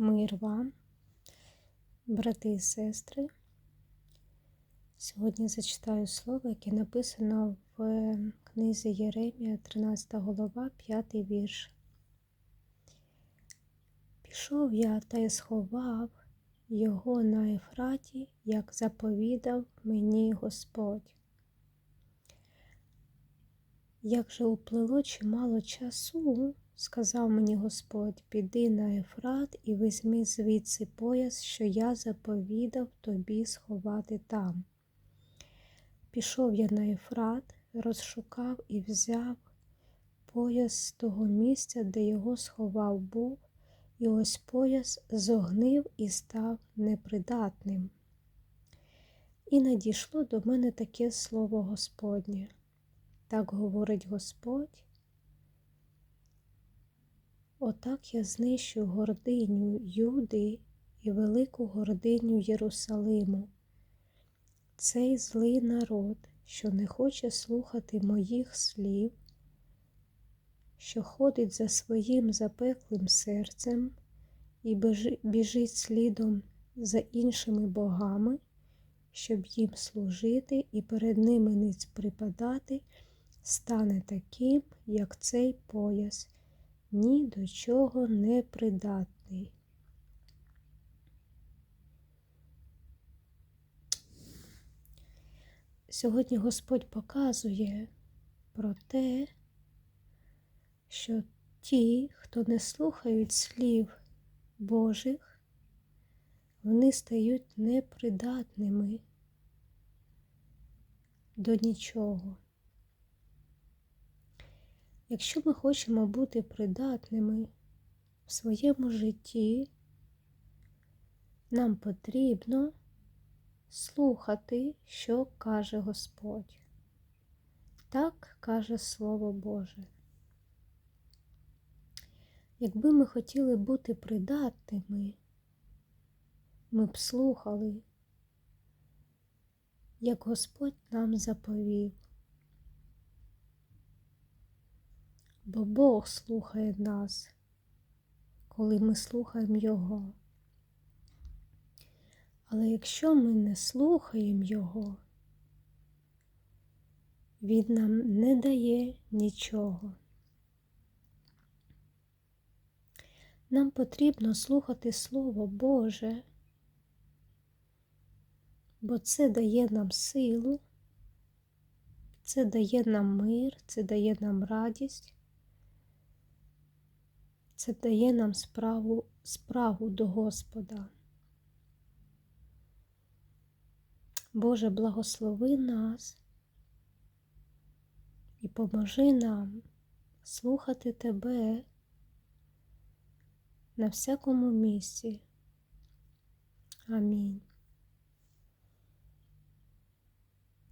Мир вам, брати і сестри. Сьогодні зачитаю слово, яке написано в книзі Єремія, 13 голова, 5 вірш. Пішов я та й сховав його на Ефраті, як заповідав мені Господь. Як же уплило чимало часу, сказав мені Господь, піди на Ефрат і візьми звідси пояс, що я заповідав тобі сховати там. Пішов я на Ефрат, розшукав і взяв пояс з того місця, де його сховав був, і ось пояс зогнив і став непридатним. І надійшло до мене таке слово Господнє. Так говорить Господь. Отак я знищу гординю Юди і велику гординю Єрусалиму. Цей злий народ, що не хоче слухати моїх слів, що ходить за своїм запеклим серцем і біжить слідом за іншими богами, щоб їм служити і перед ними ниць припадати, стане таким, як цей пояс ні до чого не придатний. Сьогодні Господь показує про те, що ті, хто не слухають слів Божих, вони стають непридатними до нічого. Якщо ми хочемо бути придатними в своєму житті, нам потрібно слухати, що каже Господь. Так каже Слово Боже. Якби ми хотіли бути придатними, ми б слухали, як Господь нам заповів. Бо Бог слухає нас, коли ми слухаємо Його. Але якщо ми не слухаємо Його, Він нам не дає нічого. Нам потрібно слухати Слово Боже, бо це дає нам силу, це дає нам мир, це дає нам радість, це дає нам справу, справу до Господа. Боже, благослови нас і поможи нам слухати Тебе на всякому місці. Амінь.